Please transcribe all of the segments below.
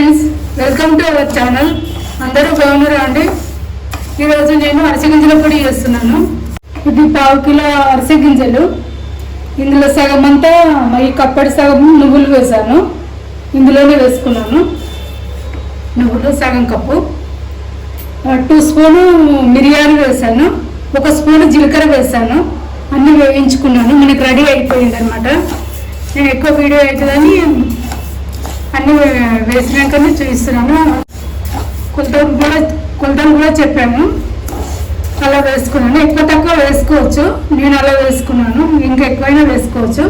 Friends welcome to our channel. అందరూ బాగున్నారా అండి? ఈరోజు నేను అరిసె గింజల పొడి చేస్తున్నాను. ఇది పావు కిలో అరిసె గింజలు. ఇందులో సగం అంతా ఈ కప్పటి సగం నువ్వులు వేసాను ఇందులోనే వేసుకున్నాను. నువ్వులు సగం కప్పు. టూ స్పూను మిరియాలు వేసాను ఒక స్పూన్ జీలకర్ర వేసాను అన్నీ వేయించుకున్నాను. మనకి రెడీ అయిపోయింది అనమాట నేను ఎక్కువ వీడియో అవుతుందని అన్నీ వేసినాకనే చూపిస్తున్నాను కొలతలు కూడా కొలతలు కూడా చెప్పాను. అలా వేసుకున్నాను. ఎక్కువ తక్కువ వేసుకోవచ్చు. నేను అలా వేసుకున్నాను. ఇంకా ఎక్కువైనా వేసుకోవచ్చు.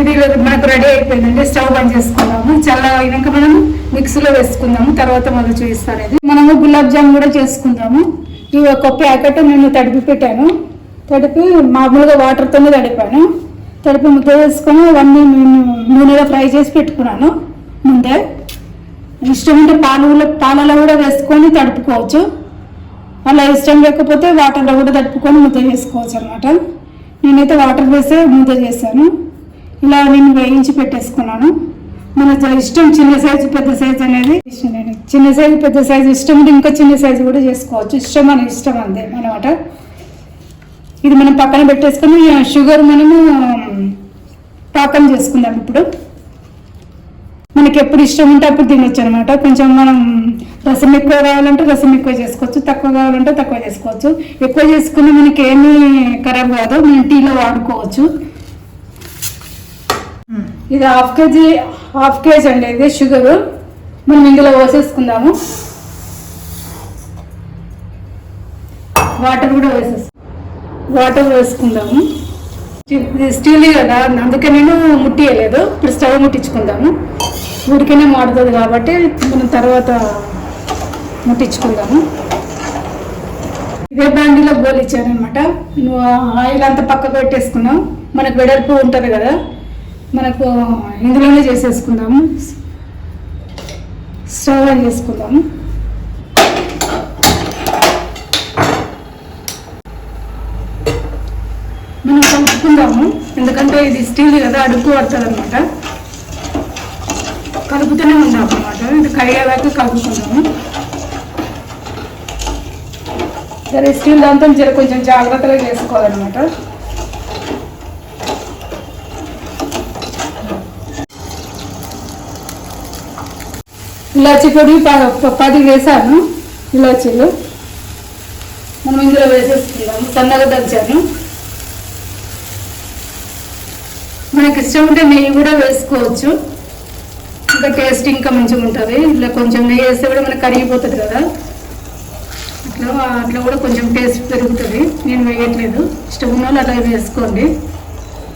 ఇది మనకు రెడీ అయిపోయిందండి. స్టవ్ బంద్ చేసుకున్నాము చల్లగా అయినాక మనం మిక్సీలో వేసుకుందాము. తర్వాత మొదలు చూపిస్తాను ఇది. మనము గులాబ్ జామ్ కూడా చేసుకుందాము. ఇవి ఒక ప్యాకెట్ నేను తడిపి పెట్టాను. తడిపి మామూలుగా వాటర్తోనే తడిపాను. తడిపి ముద్ద వేసుకొని అవన్నీ నేను నూనెలో ఫ్రై చేసి పెట్టుకున్నాను. ముందే ఇష్టం ఉంటే పాలు పాలలో కూడా వేసుకొని తడుపుకోవచ్చు. అలా ఇష్టం లేకపోతే వాటర్లో కూడా తడుపుకొని ముద్ద చేసుకోవచ్చు అనమాట నేనైతే వాటర్ వేసే ముద్ద చేశాను. ఇలా నేను వేయించి పెట్టేసుకున్నాను. మన ఇష్టం చిన్న సైజు పెద్ద సైజు అనేది ఇష్టం నేను చిన్న సైజు పెద్ద సైజు ఇష్టం ఉంటే ఇంకా చిన్న సైజు కూడా చేసుకోవచ్చు. ఇష్టం మన ఇష్టం అంతే అనమాట ఇది మనం పక్కన పెట్టేసుకొని షుగర్ మనము పాకం చేసుకుందాం ఇప్పుడు. మనకి ఎప్పుడు ఇష్టం ఉంటే అప్పుడు తినొచ్చు అనమాట కొంచెం మనం రసం ఎక్కువ కావాలంటే రసం ఎక్కువ చేసుకోవచ్చు. తక్కువ కావాలంటే తక్కువ చేసుకోవచ్చు. ఎక్కువ చేసుకుని మనకి ఏమీ ఖరాబ్ కాదు. మనం టీలో వాడుకోవచ్చు. ఇది హాఫ్ కేజీ హాఫ్ కేజీ అండి ఇది షుగర్. మనం ఇందులో పోసేసుకుందాము. వాటర్ కూడా వేసేస్తాం వాటర్ వేసుకుందాము స్టీల్ కదా అందుకే నేను ముట్టియలేదు. ఇప్పుడు స్టవ్ ముట్టించుకుందాము. ఉడికనే మాడుతుంది కాబట్టి మనం తర్వాత ముట్టించుకుందాము. ఇదే బాండీలో గోలు ఇచ్చానమాట నువ్వు ఆయిల్ అంతా పక్కకు పెట్టేసుకున్నాం మనకు వెడల్పు ఉంటుంది కదా. మనకు ఇందులోనే చేసేసుకుందాము. స్టవ్ ఆన్ చేసుకుందాము. మనం కలుపుకుందాము. ఎందుకంటే ఇది స్టీల్ కదా అడుగు పడుతుంది అనమాట కలుపుతూనే ఉందాం అనమాట ఇది కడిగేదాకా కలుపుకుందాము సరే స్టీల్ దాంతో జర కొంచెం జాగ్రత్తగా చేసుకోవాలన్నమాట. ఇలాచి పొడి పది వేసాను ఇలాచీలు. మనం ఇందులో వేసేసుకుందాము సన్నగా దంచాను. మనకి ఇష్టం ఉంటే నెయ్యి కూడా వేసుకోవచ్చు. ఇంకా టేస్ట్ ఇంకా మంచిగా ఉంటుంది. ఇట్లా కొంచెం నెయ్యి వేస్తే కూడా మనకి కరిగిపోతుంది కదా. అట్లా అట్లా కూడా కొంచెం టేస్ట్ పెరుగుతుంది. నేను వేయట్లేదు. ఇష్టం ఉన్న వాళ్ళు అలా వేసుకోండి.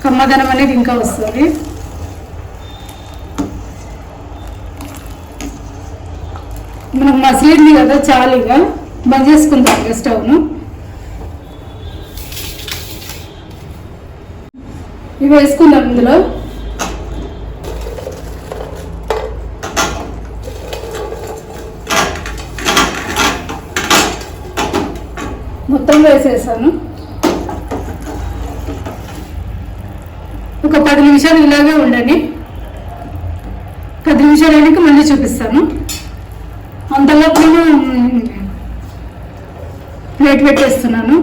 కమ్మదనం అనేది ఇంకా వస్తుంది. మనకు మసిలింది కదా చాలీగా. బంద్ చేసుకుందాం ఇక స్టవ్ను ఇవి వేసుకుందాం ఇందులో. వేసేసాను ఒక పది నిమిషాలు ఇలాగే ఉండండి. పది నిమిషాలు అయినాక మళ్ళీ చూపిస్తాను. అంతలోపు నేను ప్లేట్ పెట్టేస్తున్నాను.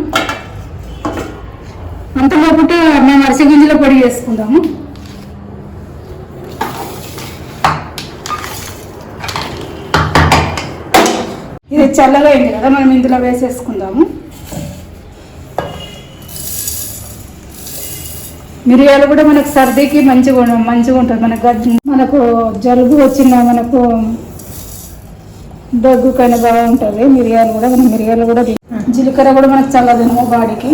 అంతలోపు మేము అరిసె గింజల పొడి వేసుకుందాము ఇది చల్లగా అయింది కదా మనం ఇందులో వేసేసుకుందాము. మిరియాలు కూడా మనకు సర్దీకి మంచిగా మంచిగా ఉంటుంది మనకు మనకు జలుబు వచ్చిన మనకు దగ్గుకైనా బాగుంటుంది. మిరియాలు కూడా మనం మిరియాలు కూడా జీలకర్ర కూడా మనకు చల్లదనము బాడీకి.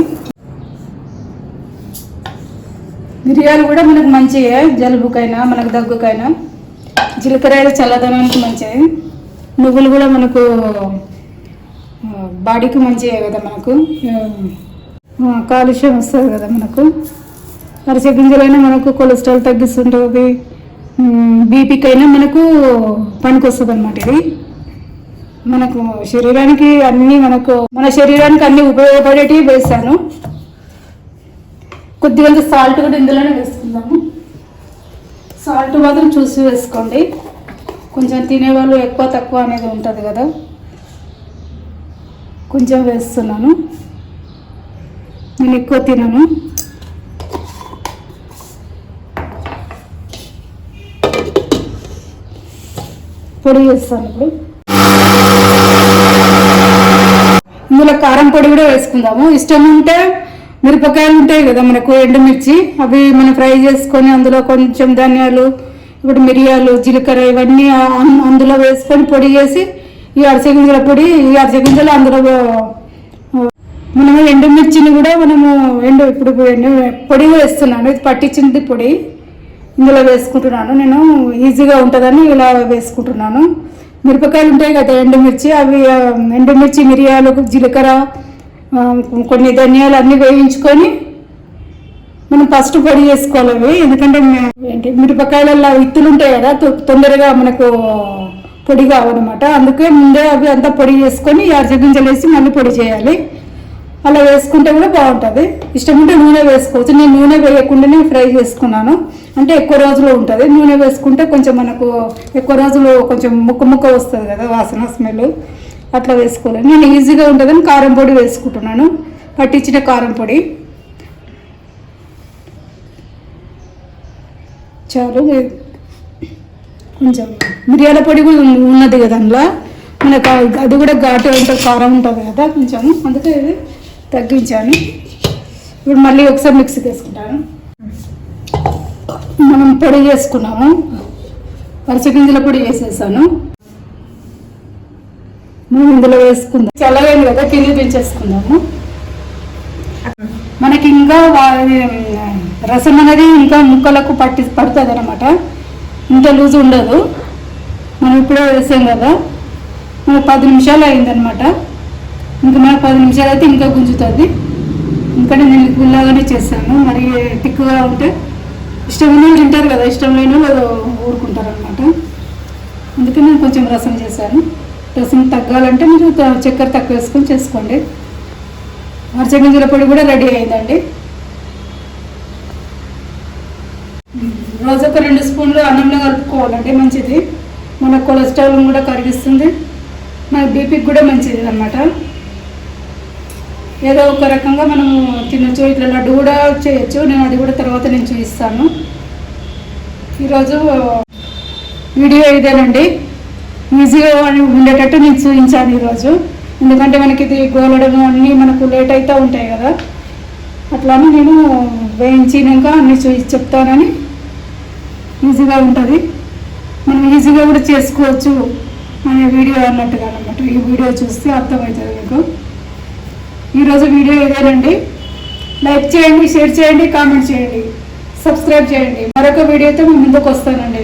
మిరియాలు కూడా మనకు మంచివే జలుబుకైనా మనకు దగ్గుకైనా. జీలకర్ర అయితే చల్లదనానికి మంచిది నువ్వులు కూడా మనకు బాడీకి మంచివే కదా మనకు. కాలుష్యం వస్తుంది కదా మనకు. అరిసె గింజలైనా మనకు కొలెస్ట్రాల్ తగ్గిస్తుంటుంది. బీపీకైనా మనకు పనికొస్తుంది అనమాట ఇది. మనకు శరీరానికి అన్ని మనకు మన శరీరానికి అన్ని ఉపయోగపడేటివి వేసాను కొద్దిగా సాల్ట్ కూడా ఇందులోనే వేసుకుందాము. సాల్ట్ మాత్రం చూసి వేసుకోండి. కొంచెం తినేవాళ్ళు ఎక్కువ తక్కువ అనేది ఉంటుంది కదా. కొంచెం వేస్తున్నాను. నేను ఎక్కువ తినను. పొడి వేస్తాను ఇప్పుడు. ఇందులో కారం పొడి కూడా వేసుకుందాము. ఇష్టం ఉంటే మిరపకాయలు ఉంటాయి కదా మనకు ఎండుమిర్చి అవి మనం ఫ్రై చేసుకొని అందులో కొంచెం ధనియాలు ఇప్పుడు మిరియాలు జీలకర్ర ఇవన్నీ అందులో వేసుకొని పొడి చేసి ఈ అరసగింజల పొడి ఈ అరసగింజలు అందులో మనము ఎండుమిర్చిని కూడా మనము ఎండు ఇప్పుడు పొడి వేస్తున్నాను. ఇది పట్టించింది పొడి. ఇందులో వేసుకుంటున్నాను. నేను ఈజీగా ఉంటుందని ఇలా వేసుకుంటున్నాను. మిరపకాయలు ఉంటాయి కదా ఎండుమిర్చి అవి ఎండుమిర్చి మిరియాలు జీలకర్ర కొన్ని ధనియాలు అన్నీ వేయించుకొని మనం ఫస్ట్ పొడి చేసుకోవాలి అవి. ఎందుకంటే ఏంటి మిరపకాయలలో విత్తులు ఉంటాయి కదా తొ- తొందరగా మనకు పొడి కావన్నమాట అందుకే ముందే అవి అంతా పొడి చేసుకొని అరచ గింజలు వేసి మళ్ళీ పొడి చేయాలి. అలా వేసుకుంటే కూడా బాగుంటుంది. ఇష్టం ఉంటే నూనె వేసుకోవచ్చు. నేను నూనె వేయకుండానే ఫ్రై చేసుకున్నాను. అంటే ఎక్కువ రోజులు ఉంటుంది. నూనె వేసుకుంటే కొంచెం మనకు ఎక్కువ రోజులు కొంచెం ముక్క ముక్క వస్తుంది కదా వాసన స్మెల్ అట్లా వేసుకోలేదు. నేను ఈజీగా ఉంటుందని కారం పొడి వేసుకుంటున్నాను. పట్టించిన కారం పొడి. చాలు. కొంచెం మిరియాల పొడి కూడా ఉన్నది కదా అందులో. మనకు అది కూడా ఘాటు ఉంటుంది కారం ఉంటుంది కదా కొంచెం అందుకే ఇది తగ్గించాను. ఇప్పుడు మళ్ళీ ఒకసారి మిక్సీకి వేసుకుంటాను మనం పొడి చేసుకున్నాము. అరచి గింజల పొడి వేసేసాను. మనం ఇందులో వేసుకుందాం. చల్లగైంది కదా కింది దించేసుకుందాము. మనకి ఇంకా రసం అనేది ఇంకా ముక్కలకు పట్టి పడుతుంది అనమాట ఇంత లూజ్ ఉండదు. మనం ఇప్పుడే వేసాం కదా. మనకు పది నిమిషాలు అయిందనమాట ఇంకా మనకు పది నిమిషాలు అయితే ఇంకా గుంజుతుంది. ఎందుకంటే నేను గుల్లాగానే చేస్తాను. మరి తిక్కుగా ఉంటే ఇష్టం ఉన్న తింటారు కదా ఇష్టం లేని వాళ్ళు ఊరుకుంటారు అనమాట అందుకే నేను కొంచెం రసం చేశాను. రసం తగ్గాలంటే మీరు చక్కెర తక్కువ వేసుకొని చేసుకోండి. అరచగింజల పొడి కూడా రెడీ అయిందండి. రోజు ఒక రెండు స్పూన్లు అన్నంలో కలుపుకోవాలండి మంచిది. మన కొలెస్ట్రాల్ కూడా కరిగిస్తుంది. మన బీపీకి కూడా మంచిది అనమాట ఏదో ఒక రకంగా మనము తినచ్చు. ఇట్లా లడ్డు కూడా చేయొచ్చు. నేను అది కూడా తర్వాత నేను చూపిస్తాను. ఈరోజు వీడియో ఇదేనండి. ఈజీగా ఉండేటట్టు నేను చూపించాను ఈరోజు. ఎందుకంటే మనకి ఇది గోలడము అన్నీ మనకు లేట్ అవుతూ ఉంటాయి కదా. అట్లానే నేను వేయించినాక అన్ని చూసి చెప్తానని ఈజీగా ఉంటుంది. మనం ఈజీగా కూడా చేసుకోవచ్చు అనే వీడియో అన్నట్టుగా అనమాట ఈ వీడియో చూస్తే అర్థమవుతుంది మీకు. ఈరోజు వీడియో ఇదేనండి లైక్ చేయండి షేర్ చేయండి కామెంట్ చేయండి. సబ్స్క్రైబ్ చేయండి. మరొక వీడియోతో ముందుకు వస్తానండి.